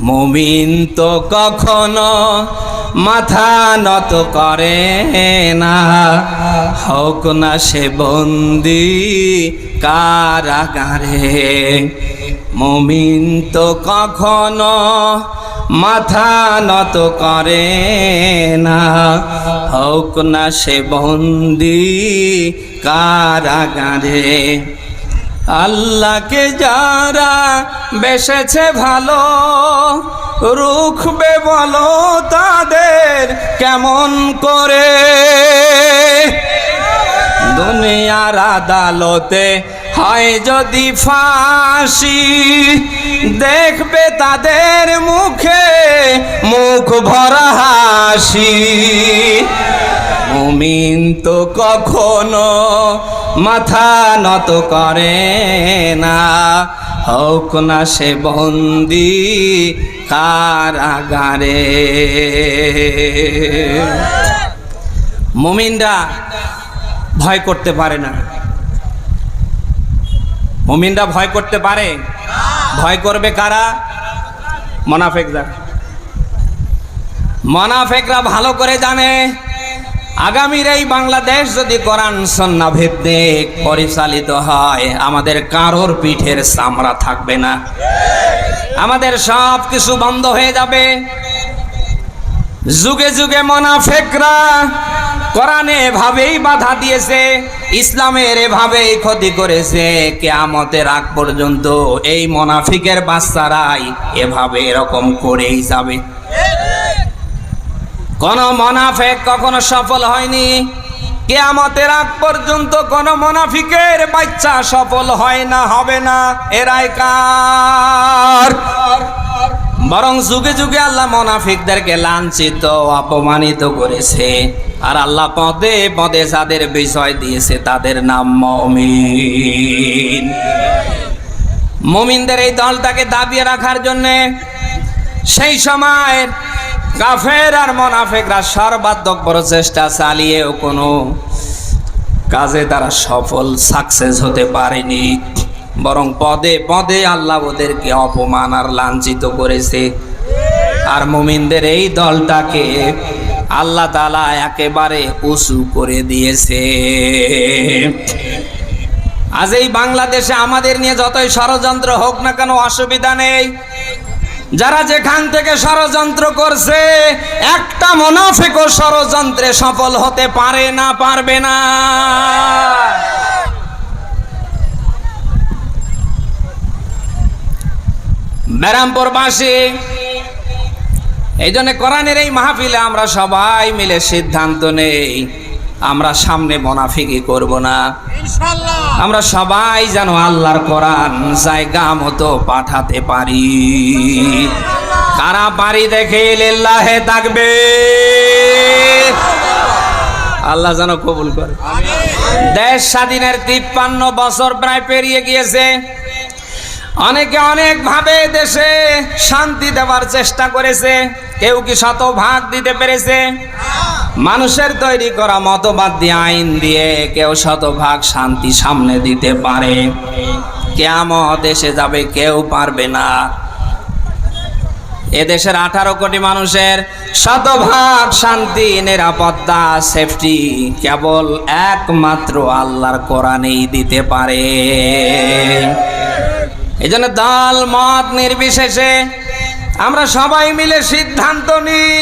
মুমিন তো কখনো মাথা নত করে না। হোক না সে বন্দি কারাগারে। মুমিন তো কখনো মাথা নত করে না। হোক না সে বন্দি কারাগারে। আল্লাহকে যারা বেসেছে ভালো, রুখবে বলো তাদের কেমন করে? দুনিয়ার আদালতে হয় যদি ফাঁসি, দেখবে তাদের মুখে মুখ ভরা হাসি। মুমিন তো কখনো মাথা নত করে না। হোক না সে বন্দি কারাগারে। মুমিনরা ভয় করতে পারে না। মুমিনরা ভয় করতে পারে। ভয় করবে কারা? মোনাফেকরা। মোনাফেকরা ভালো করে জানে। আগামীর এই বাংলাদেশ যদি কোরআন, সন্না, ভিত্তিক পরিচালিত হয়, আমাদের কারোর পিঠের চামড়া থাকবে না। আমাদের সব কিছু বন্ধ হয়ে যাবে। যুগে যুগে মোনাফেকরা কোরআনে এভাবেই বাধা দিয়েছে, ইসলামের এভাবেই ক্ষতি করেছে, কেয়ামতের আগ পর্যন্ত এই মোনাফিকের বাচ্চারাই এভাবে এরকম করেই যাবে। কোন মোনাফেক কখনো সফল হয়নি। কেয়ামতের আগ পর্যন্ত কোন মোনাফিকের বাচ্চা সফল হয় না, হবে না। এরাই কার? বরং যুগে যুগে আল্লাহ মোনাফিকদেরকে লাঞ্ছিত, অপমানিত করেছে। আর আল্লাহ পদে পদে যাদের বিষয় দিয়েছে, তাদের নাম মমিন। মমিনদের এই দলটাকে দাবিয়ে রাখার জন্যে সেই সময় কাফের আর মোনাফেকরা সর্বাত্মক প্রচেষ্টা চালিয়েও কোনো কাজে তারা সফল সাকসেস হতে পারেনি। বরং পদে পদে আল্লাহ ওদেরকে অপমান আর লাঞ্ছিত করেছে। আর মুমিনদের এই দলটাকে আল্লাহ তালা একেবারে উঁচু করে দিয়েছে। আজ এই বাংলাদেশে আমাদের নিয়ে যতই ষড়যন্ত্র হোক না কেন, অসুবিধা নেই। যারা যেখান থেকে ষড়যন্ত্র করছে, একটা মুনাফিকও ষড়যন্ত্রে সফল হতে পারে না, পারবে না। ব্যারামপুরবাসী এই জন্য কোরআনের এই মাহফিলে আমরা সবাই মিলে সিদ্ধান্ত নেই। আমরা সামনে মোনাফিকি করব না। আমরা সবাই যেন আল্লাহর কোরআন জায়গা মতো পাঠাতে পারি। কারা পারি দেখে লিল্লাহে থাকবে আল্লাহ যেন কবুল করে। দেশ স্বাধীনের তিপ্পান্ন বছর প্রায় পেরিয়ে গিয়েছে। অনেকে অনেক ভাবে দেশে শান্তি দেওয়ার চেষ্টা করেছে। কেউ কি শতভাগ দিতে পেরেছে? মানুষের তৈরি করা মতবাদ দিয়ে, আইন দিয়ে কেউ শতভাগ শান্তি সামনে দিতে পারে। কেমত এসে যাবে, কেউ পারবে না। এদেশের আঠারো কোটি মানুষের শতভাগ শান্তি, নিরাপত্তা, সেফটি কেবল একমাত্র আল্লাহর কোরআনেই দিতে পারে। এই জন্য দল মত নির্বিশেষে আমরা সবাই মিলে সিদ্ধান্ত নিই,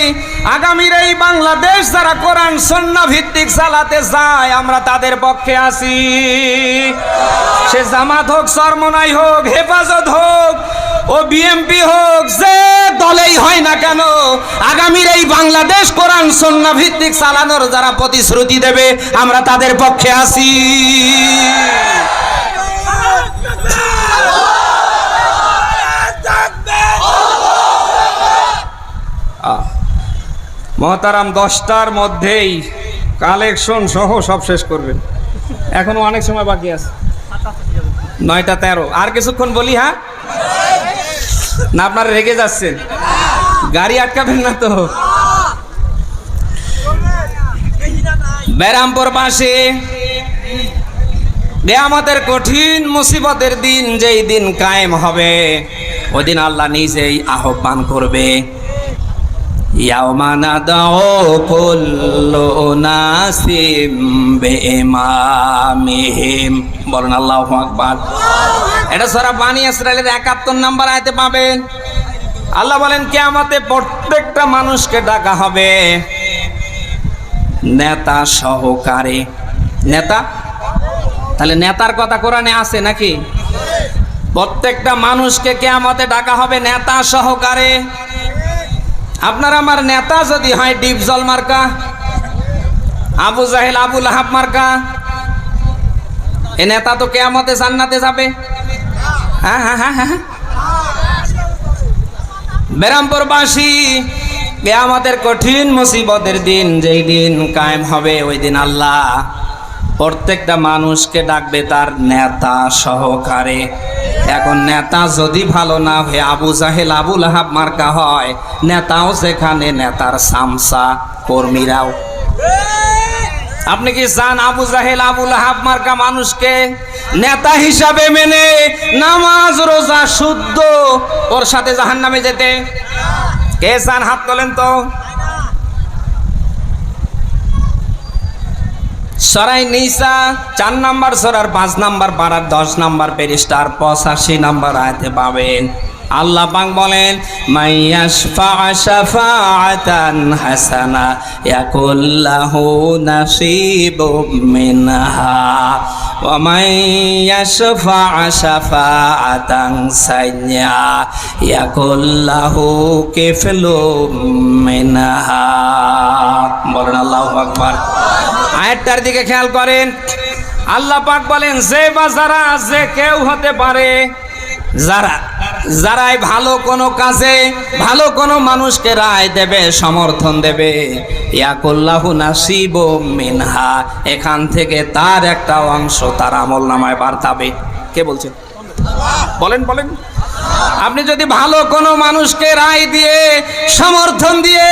আগামীর এই বাংলাদেশ যারা কোরআন সন্না ভিত্তিক চালাতে চায় আমরা তাদের পক্ষে আছি। সে জামাত হোক, সরমনাই হোক, হেফাজত হোক, ও বিএমপি হোক, যে দলেই হয় না কেন, আগামীর এই বাংলাদেশ কোরআন সন্না ভিত্তিক চালানোর যারা প্রতিশ্রুতি দেবে, আমরা তাদের পক্ষে আছি। মহতারাম দশটার মধ্যেই কালেকশন সহ সব শেষ করবেন। এখনও অনেক সময় বাকি আছে। নয়টা তেরো। আর কিছুক্ষণ বলি হ্যাঁ? না, আপনারা রেগে যাচ্ছেন। গাড়ি আটকাবেন না তো। ব্যারামপুর পাশে কেয়ামতের কঠিন মুসিবতের দিন যেই দিন কায়েম হবে ওই দিন আল্লাহ নিজেই আহ্বান করবে। ইয়াউমা নাদাউ কুল্লু উনাসিম বিইমামিহিম। বলেন আল্লাহু আকবার। এটা সূরা বানি ইসরাইলের 71 নম্বর আয়াতে পাবেন। আল্লাহ বলেন, কিয়ামতে প্রত্যেকটা মানুষকে ডাকা হবে নেতা সহকারে। নেতা? তাহলে নেতার কথা কোরআনে আছে নাকি? প্রত্যেকটা মানুষকে কেয়ামতে ডাকা হবে নেতা সহকারে। আপনার আমার নেতা যদি হয় ডিপ জল মার্কা, আবু জাহেল আবুল আহাব মার্কা, এ নেতা তো কেয়ামতে জান্নাতে যাবে। হ্যাঁ হ্যাঁ হ্যাঁ হ্যাঁ বেরামপুরবাসী কেয়ামতের কঠিন মুসিবতের দিন, যেই দিন কায়েম হবে, ওই দিন আল্লাহ প্রত্যেকটা মানুষকে ডাকবে তার নেতা সহকারে। এখন নেতা যদি ভালো না হয়ে আবু জাহেল আবুল আহাব মার্কা হয়, নেতাও সেখানে নেতার সামসা, কর্মীরাও। আপনি কি চান আবু জাহেল আবুল আহাব মার্কা মানুষকে নেতা হিসাবে মেনে নামাজ, রোজা শুদ্ধ ওর সাথে জাহান নামে যেতে? কে চান হাত তোলেন তো? সরাই নিসা, চার নাম্বার সরার, পাঁচ নাম্বার পাড়ার, দশ নাম্বার পেরিস্টার, পঁচাশি নাম্বার আয়তে পাবেন। আল্লাহ পাক বলেন মাইয়াশফা শাফাআতান হাসানা ইয়াকুল্লাহু নাসিবুম মিনহা। ওয়া মাইয়াশফা শাফাআতান সাইয়্যা ইয়াকুল্লাহু কিফলুম মিনহা। বলেন আল্লাহু আকবার। আয়াতটার দিকে খেয়াল করেন, আল্লাহ পাক বলেন, যে বা যারা যে কেউ হতে পারে, যারা যারাই ভালো কোনো কাজে, ভালো কোনো মানুষকে রায় দেবে, সমর্থন দেবে। মিনহা, এখান থেকে তার একটা অংশ তার আমল নামায় বার্তাবে। কে বলছেন বলেন বলেন। আপনি যদি ভালো কোনো মানুষকে রায় দিয়ে, সমর্থন দিয়ে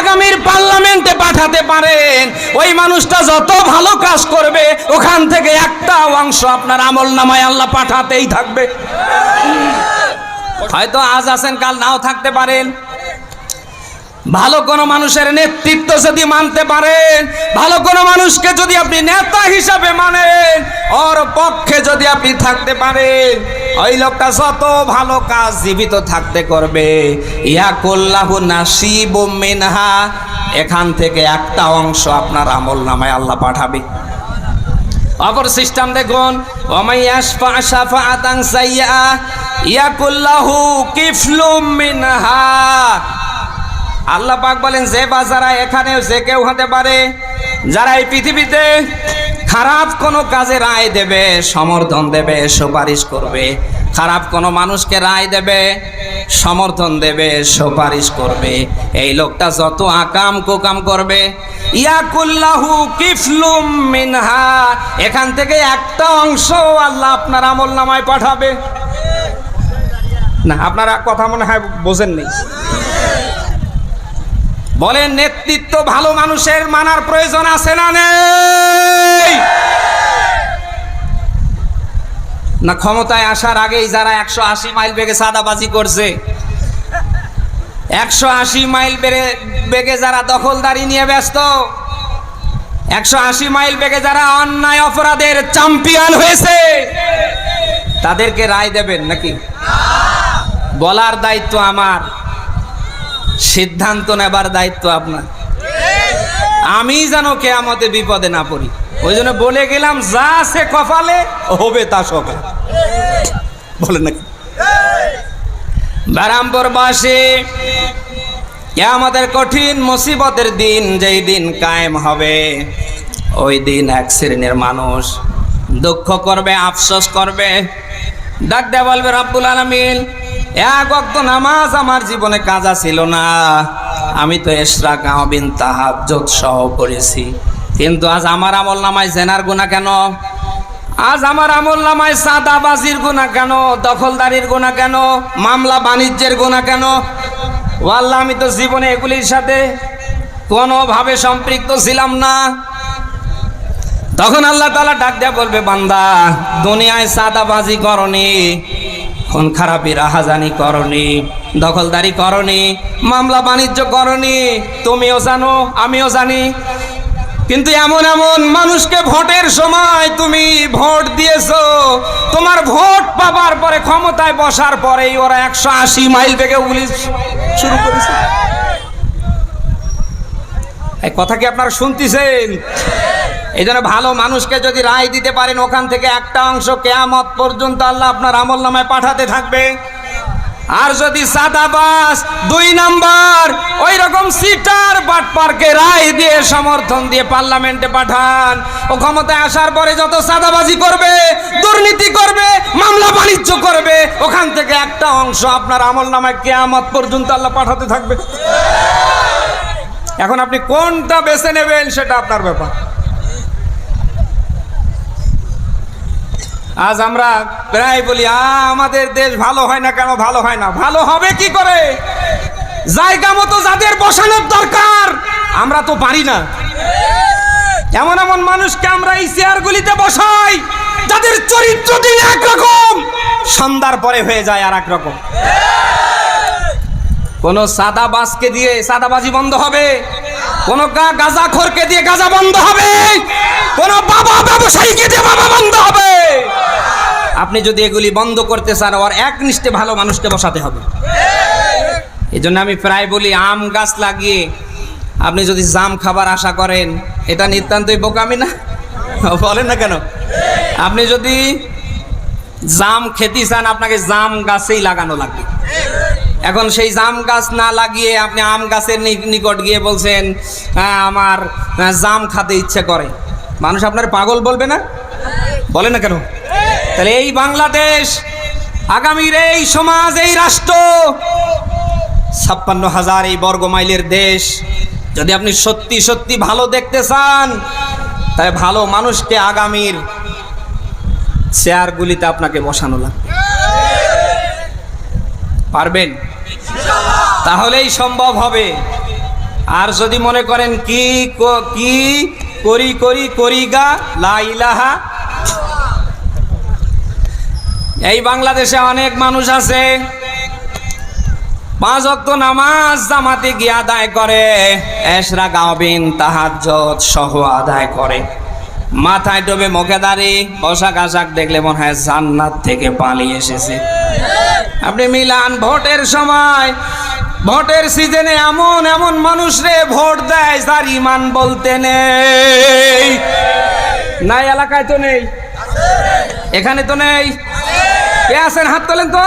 আগামীর পার্লামেন্টে পাঠাতে পারেন, ওই মানুষটা যত ভালো কাজ করবে, ওখান থেকে একটা অংশ আপনার আমল নামায় আল্লাহ পাঠাতেই থাকবে। হয়তো আজ আছেন, কাল নাও থাকতে পারেন। ভালো কোনো মানুষের নেতৃত্ব যদি মানতে পারেন, ভালো কোনো মানুষকে যদি আপনি নেতা হিসাবে মানেন, ওর পক্ষে যদি আপনি থাকতে পারেন, ওই লোকটা যত ভালো কাজ জীবিত থাকতে করবে। ইয়া কল্লাহু নাসিব মিনহা, এখান থেকে একটা অংশ আপনার আমল নামায় আল্লাহ পাঠাবে। অপর সিস্টেম দেখুন আল্লাহ পাক বলেন, যে বা যারা এখানে যে কেউ হতে পারে, যারা এই পৃথিবীতে খারাপ কোনো কাজে রায় দেবে, সমর্থন দেবে, সুপারিশ করবে খারাপ কোনো মানুষকে রায় দেবে, সমর্থন দেবে, সুপারিশ করবে। এই লোকটা যত আকাম কোকাম করবে, ইয়াকুল্লাহু কিফলুম মিনহা, এখান থেকে একটা অংশ আল্লাহ আপনার আমল নামায় পাঠাবে। না, আপনারা কথা মনে হয় বোঝেননি বলেন, নেতৃত্ব ভালো মানুষের মানার প্রয়োজন আছে না নেই? না ক্ষমতায় আসার আগেই যারা একশো আশি মাইল বেগে সাদাবাজি করছে, একশো আশি মাইল বেড়ে বেগে যারা দখলদারি নিয়ে ব্যস্ত, একশো আশি মাইল বেগে যারা অন্যায় অপরাধের চ্যাম্পিয়ন হয়েছে, তাদেরকে রায় দেবেন নাকি? বলার দায়িত্ব আমার, সিদ্ধান্ত নেবার দায়িত্ব আপনার। আমি যেন কে আমাদের বিপদে না পড়ি। ওই জন্য বলে গেলাম, যা আছে কপালে হবে তা সকাল বলেন নাকি? বারামপুরবাসী আমাদের কঠিন মুসিবতের দিন, যেই দিন কায়েম হবে, ওই দিন এক শ্রেণির মানুষ দুঃখ করবে, আফসোস করবে। ডাক দেয়া বলবে, রব্বুল আলমিন, এক অক্ত নামাজ আমার জীবনে কাজা ছিল না। আমি তো এসরা গাঁবিন তাহাজ্জত সহ করেছি কিন্তু আজ আমার আমল নামায় জেনার গুণা কেন? আজ আমার আমল নামায় সাদাবাজির গুণা কেন? দখলদারির গোনা কেন? মামলা বাণিজ্যের গোনা কেন? ও আল্লাহ আমি তো জীবনে এগুলির সাথে কোনোভাবে সম্পৃক্ত ছিলাম না। তখন আল্লাহ তালা ডাক দেয়া বলবে, বান্দা, দুনিয়ায় সাদাবাজি করনি, খুন খারাপি রাহাজানি করনি, দখলদারি করনি, মামলা বাণিজ্য করনি, তুমিও জানো, আমিও জানি। কিন্তু এমন এমন মানুষকে ভোটের সময় তুমি ভোট দিয়েছ। তোমার ভোট পাবার পরে ক্ষমতায় বসার পরেই ওরা একশো আশি মাইল বেগে গুলি শুরু করেছে। এই কথা কি আপনারা শুনতেছেন? এই জন্য ভালো মানুষকে যদি রায় দিতে পারেন, ওখান থেকে একটা অংশ কেয়ামত পর্যন্ত আল্লাহ আপনার আমল নামায় পাঠাতে থাকবে। আর যদি সাদাবাস দুই নাম্বার ওই রকম সিটার বাটপারকে রায় দিয়ে সমর্থন দিয়ে পার্লামেন্টে পাঠান। ও ক্ষমতায় আসার পরে যত সাদাবাজি করবে, দুর্নীতি করবে, মামলা বাণিজ্য করবে, ওখান থেকে একটা অংশ আপনার আমল নামায় কেয়ামত পর্যন্ত আল্লাহ পাঠাতে থাকবে। এখন আপনি কোনটা বেছে নেবেন সেটা আপনার ব্যাপার। আজ আমরা প্রায় বলি আমাদের দেশ ভালো হয় না কেন? ভালো হয় না। ভালো হবে কি করে? জায়গা মতো যাদের বসানোর দরকার, আমরা তো পারি না। এমন এমন মানুষকে আমরা এই চেয়ারগুলিতে বসাই, যাদের চরিত্র দিন একরকম, সন্ধ্যার পরে হয়ে যায় আর এক রকম। কোন সাদা বাসকে দিয়ে সাদাবাজি বন্ধ হবে, কোন গাজা খোরকে দিয়ে গাজা বন্ধ হবে, কোন বাবা ব্যবসায়ীকে দিয়ে বাবা বন্ধ হবে। আপনি যদি এগুলি বন্ধ করতে চান আর একনিষ্ঠে ভালো মানুষকে বসাতে হবে। এই জন্য আমি প্রায় বলি, আম গাছ লাগিয়ে আপনি যদি জাম খাবার আশা করেন, এটা নিতান্তই বোকামি না? বলেন না কেন? আপনি যদি জাম খেতে চান, আপনাকে জাম গাছেই লাগানো লাগবে। এখন সেই জাম গাছ না লাগিয়ে আপনি আম গাছের নিকট গিয়ে বলছেন হ্যাঁ আমার জাম খাতে ইচ্ছে করে। মানুষ আপনার পাগল বলবে না? বলে না কেন? তাহলে এই বাংলাদেশ, আগামীর এই সমাজ, এই রাষ্ট্র, ছাপ্পান্ন হাজার এই বর্গ মাইলের দেশ, যদি আপনি সত্যি সত্যি ভালো দেখতে চান তাই ভালো মানুষকে আগামীর চেয়ারগুলিতে আপনাকে বসানো লাগবে। পারবেন? তাহলেই সম্ভব হবে। আর যদি মনে করেন কি, ক- করি করি করি গা, লা ইলাহা এই বাংলাদেশে অনেক মানুষ আছে। পাঁচ অক্ত নামাজ জামাতে গিয়ে আদায় করে এসরা গাওবিন তাহাজ্জত সহ আদায় করে। মাথায় ডোবে মুখে দাঁড়ি, পোশাক আশাক দেখলে মনে হয় জান্নাত থেকে পালিয়ে এসেছে। আপনি মিলান, ভোটের সময়, ভোটের সিজনে এমন এমন মানুষ রে ভোট দেয় যার ইমান বলতে নেই। নাই, এলাকায় তো নেই। এখানে তো নেই। কে আছেন, হাত তোলেন তো।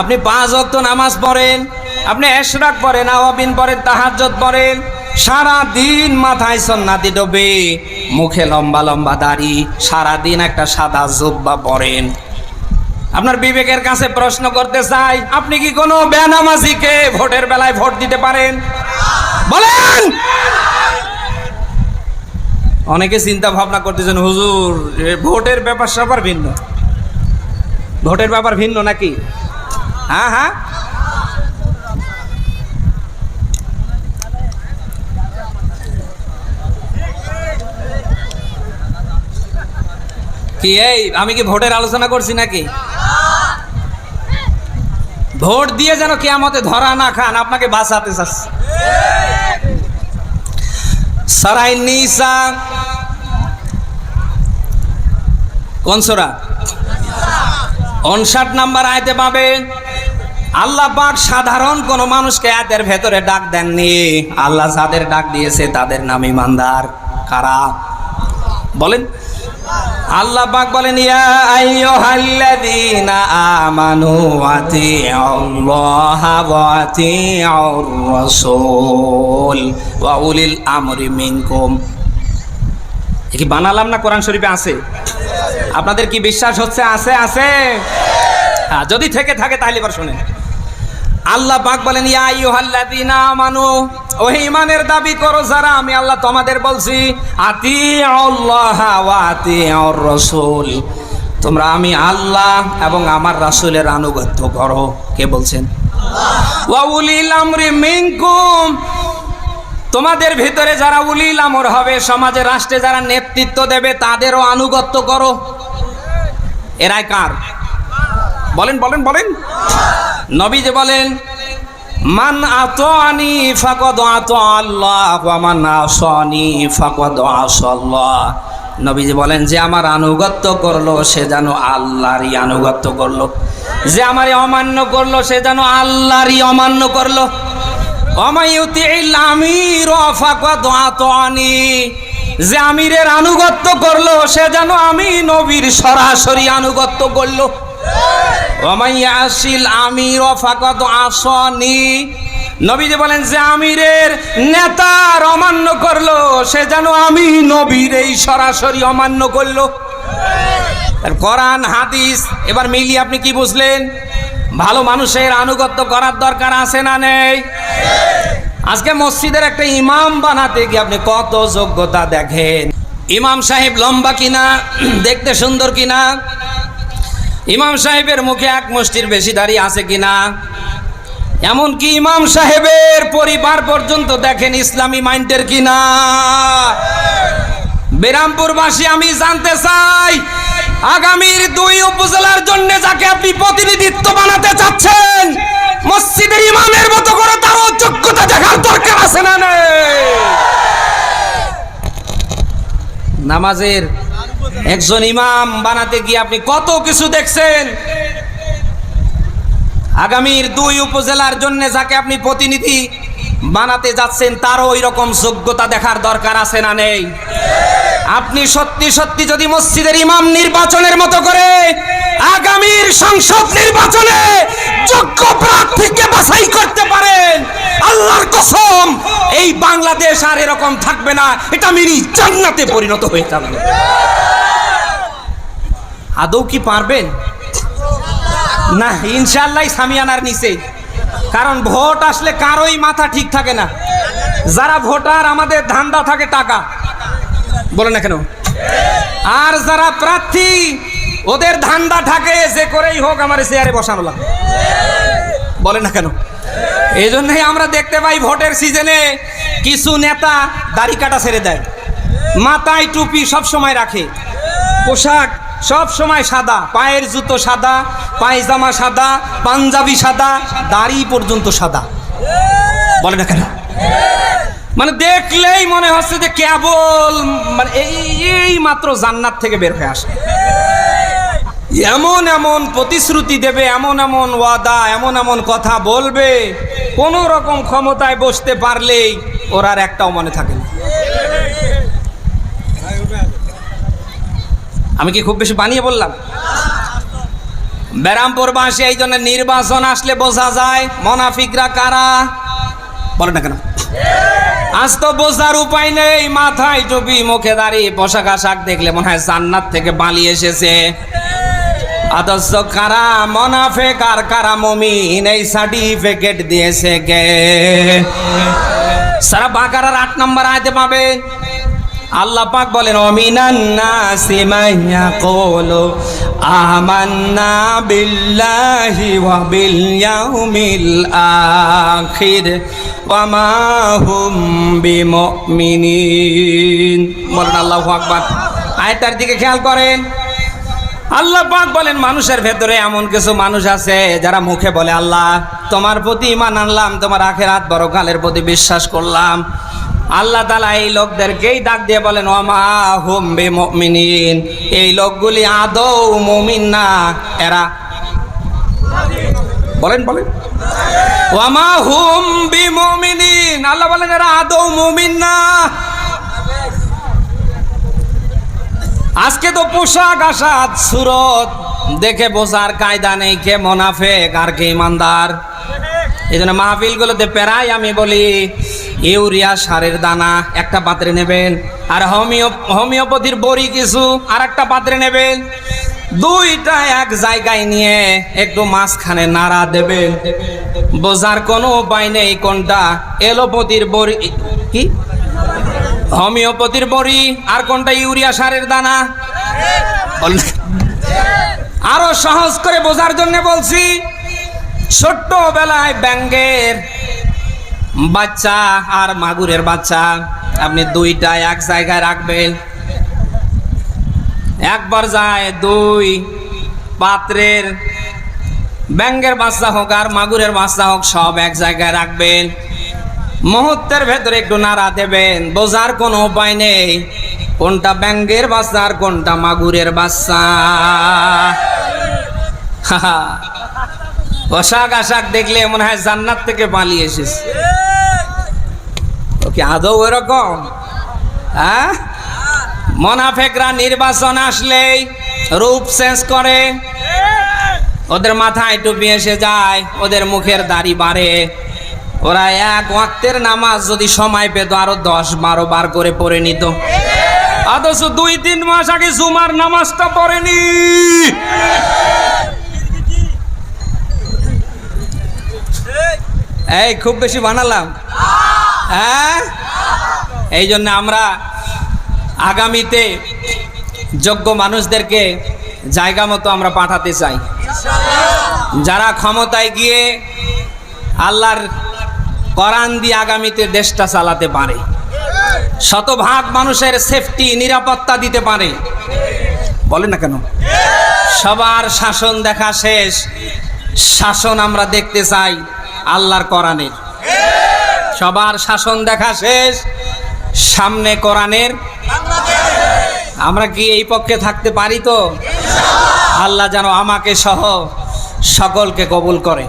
আপনি পাঁচ অক্ত নামাজ পড়েন, আপনি এশরাক পড়েন, আওয়াবিন পড়েন তাহাজ্জত পড়েন সারা দিন মাথায় সন্নাতি ডোবে, মুখে লম্বা লম্বা দাড়ি সারা দিন একটা সাদা জুব্বা পরেন আপনার বিবেকের কাছে প্রশ্ন করতে চাই, আপনি কি কোনো বেনামাজিকে ভোটের বেলায় ভোট দিতে পারেন? বলেন! অনেকে চিন্তা ভাবনা করতেছেন, হুজুর ভোটের ব্যাপার সবার ভিন্ন। ভোটের ব্যাপার ভিন্ন নাকি? হ্যাঁ হ্যাঁ। কি এই, আমি কি ভোটের আলোচনা করছি নাকি? ভোট দিয়ে যেন কেয়ামতে ধরা না খান, আপনাকে বাঁচাতে চাচ্ছি। সারাই নিসা। কোন সোরা? উনষাট নাম্বার আয়তে পাবেন আল্লাহ পাক সাধারণ কোন মানুষকে আয়াতের ভেতরে ডাক দেননি। আল্লাহ যাদের ডাক দিয়েছে তাদের নাম ইমানদার। কারা? বলেন। আল্লাহ পাক বলেন, ইয়া আইয়ুহাল্লাযীনা আমানু আতিউল্লাহা ওয়া আতিউর রাসূল ওয়া উলিল আমরি মিনকুম। কি বানালাম না কোরআন শরীফে আছে? আপনাদের কি বিশ্বাস হচ্ছে? আছে আছে। হ্যাঁ যদি থেকে থাকে তাহলে এবার আল্লাহ পাক বলেন আমানু ও ঈমানের দাবি করো, যারা আমি আল্লাহ তোমাদের বলছি, আতিউল্লাহ ওয়া আতিউর রাসূল তোমরা আমি আল্লাহ এবং আমার রাসূলের আনুগত্য করো। কে বলছেন? তোমাদের ভিতরে যারা উলিল আমর হবে, সমাজে, রাষ্ট্রে যারা নেতৃত্ব দেবে, তাদেরও আনুগত্য করো। এরাই কার? বলেন বলেন বলেন। নবী যে বলেন, মান আতানি ফাকাদ আতা আল্লাহ ওয়া মান আসানি ফাকাদ আসাল্লাহ নবীজি বলেন, যে আমার আনুগত্য করল, সে যেন আল্লাহরই আনুগত্য করল। যে আমারে অমান্য করল, সে যেন আল্লাহরই অমান্য করল। যে আমিরের আনুগত্য করল, সে যেন আমি নবীর সরাসরি আনুগত্য করল। আসিল আমির ফাকাদ আসনি। নবীজি বলেন, যে আমিরের নেতার অমান্য করল, সে যেন আমি নবীর এই সরাসরি অমান্য করল। আর কোরআন, হাদিস, এবার মিলিয়ে আপনি কি বুঝলেন? ভালো মানুষের আনুগত্য করার দরকার আছে না নেই? আজকে মসজিদের একটা ইমাম বানাতে গিয়ে আপনি কত যোগ্যতা দেখেন। ইমাম সাহেব লম্বা কিনা, দেখতে সুন্দর কিনা? ইমাম সাহেবের মুখে এক মুষ্টির বেশি দাড়ি আছে কিনা? এমনকি ইমাম সাহেবের পরিবার পর্যন্ত দেখেন ইসলামী মাইন্ডের কিনা? বিরামপুরবাসী, আমি জানতে চাই, আগামীর দুই উপজেলার জন্য যাকে আপনি প্রতিনিধিত্ব বানাতে চাচ্ছেন, মসজিদের ইমামের মতো করে তারও যোগ্যতা দেখার দরকার আছে না নামাজের একজন ইমাম বানাতে গিয়ে আপনি কত কিছু দেখছেন? আগামীর দুই উপজেলার জন্য যাকে আপনি প্রতিনিধি বানাতে যাচ্ছেন, তারও ওই রকম যোগ্যতা দেখার দরকার আছে না নেই? আপনি সত্যি সত্যি যদি মসজিদের ইমাম নির্বাচনের মতো করে আগামীর সংসদ নির্বাচনে যোগ্য প্রার্থীকে বাছাই করতে পারেন, আল্লাহর কসম, এই বাংলাদেশ আর এরকম থাকবে না। এটা মিনি জান্নাতে পরিণত হয়ে যাবে। আদৌ কি পারবেন? না ইনশাল্লাহ সামিয়ানার নিচে। কারণ ভোট আসলে কারোই মাথা ঠিক থাকে না। যারা ভোটার, আমাদের ধান্দা থাকে টাকা। বলে না কেন? আর যারা প্রার্থী, ওদের ধান্দা থাকে, যে করেই হোক আমার চেয়ারে বসানো লাগে বলে না কেন? এই জন্যই আমরা দেখতে পাই ভোটের সিজনে কিছু নেতা দাড়ি কাটা ছেড়ে দেয়। মাথায় টুপি সব সময় রাখে। পোশাক সব সময় সাদা, পায়ের জুতো সাদা, পায়জামা সাদা, পাঞ্জাবি সাদা, দাড়ি পর্যন্ত সাদা। বলে না কেন? মানে দেখলেই মনে হচ্ছে যে কেবল মানে এই এই মাত্র জান্নাত থেকে বের হয়ে আসে। এমন এমন প্রতিশ্রুতি দেবে, এমন এমন ওয়াদা, এমন এমন কথা বলবে, কোন রকম ক্ষমতায় বসতে পারলেই ওর আর একটাও মনে থাকে না। আমি কি খুব বেশি বানিয়ে বললাম? ব্যারামপুরবাসী এই জন্য নির্বাচন আসলে বোঝা যায়, মনাফিকরা কারা? বলে না কেন? আজ তো বোঝার উপায় নেই, মাথায় টুপি, মুখে দাঁড়িয়ে পোশাক আশাক দেখলে মনে হয় জান্নাত থেকে বালি এসেছে। অথচ কারা? মনাফেক আর কারা মমিন? এই সার্টিফিকেট দিয়েছে কে? সারা বাকারার আট নম্বর আয়তে পাবেন আল্লাহ পাক বলেন, অমিনান নাসি মাইয়া কোলো আমান্না বিল্লাহি ওয়া বিল ইয়াউমিল আখির, ওয়া মা হুম বিমুমিনিন। বলেন আল্লাহু আকবার। আয়াতটার দিকে খেয়াল করেন। আল্লাহ পাক বলেন, মানুষের ভেতরে এমন কিছু মানুষ আছে যারা মুখে বলে, আল্লাহ, তোমার প্রতি ইমান আনলাম, তোমার আখেরাত বড়কালের প্রতি বিশ্বাস করলাম। আল্লাহ তালা এই লোকদেরকেই ডাক দিয়ে বলেন ওমা হুম বে মিনিন এই লোকগুলি আদৌ মমিন না, এরা বলেন বলেন। ওমা হুম বি মুমিনিন আল্লাহ বলেন, এরা আদৌ মুমিন না। আজকে তো পোশাক আসাদ সুরত, দেখে বোঝার কায়দা নেই কে মোনাফেক আর কে ইমানদার। এই জন্য মাহফিলগুলোতে প্রায় আমি বলি ইউরিয়া সারের দানা একটা পাত্রে নেবেন, আর হোমিও, হোমিওপ্যাথির বড়ি কিছু আর একটা পাত্রে নেবেন। দুইটা এক জায়গায় নিয়ে একটু মাঝখানে নাড়া দেবেন। বোঝার কোনো উপায় নেই কোনটা এলোপতির বড়ি, কি? হোমিওপ্যাথির বড়ি, আর কোনটা ইউরিয়া সারের দানা? আরও সহজ করে বোঝার জন্য বলছি ছোট্ট বেলায় ব্যাঙ্গের বাচ্চা আর মাগুরের বাচ্চা। আপনি দুইটা এক জায়গায় রাখবেন। একবার যায় দুই, পাত্রের ব্যাঙ্গের বাচ্চা হোক আর মাগুরের বাচ্চা হোক, সব এক জায়গায় রাখবেন। মুহূর্তের ভেতরে একটু নাড়া দেবেন, বোঝার কোনো উপায় নেই। কোনটা ব্যাঙ্গের বাচ্চা আর কোনটা মাগুরের বাচ্চা। পোশাক আশাক দেখলে মনে হয় জান্নাত থেকে পালিয়ে এসেছে। কি আদৌ এরকম? হ্যাঁ? মোনাফেকরা নির্বাচন আসলেই রূপ চেঞ্জ করে। ওদের মাথায় টুপি এসে যায়, ওদের মুখের দাড়ি বাড়ে। ওরা এক ওয়াক্তের নামাজ যদি সময় পেত, আরও দশ বারো বার করে পড়ে নিত। অথচ দুই, তিন মাস আগে জুমার নামাজটা পড়েনি। এই, খুব বেশি বানালাম। হ্যাঁ? এই জন্য আমরা আগামীতে যোগ্য মানুষদেরকে জায়গা মতো আমরা পাঠাতে চাই। যারা ক্ষমতায় গিয়ে আল্লাহর করান দিয়ে আগামীতে দেশটা চালাতে পারে, শতভাগ মানুষের সেফটি নিরাপত্তা দিতে পারে বলে না কেন? সবার শাসন দেখা শেষ, শাসন আমরা দেখতে চাই আল্লাহর কোরআনের। সবার শাসন দেখা শেষ। সামনে কোরআনের। আমরা কি এই পক্ষে থাকতে পারি তো? আল্লাহ যেন আমাকে সহ সকলকে কবুল করে।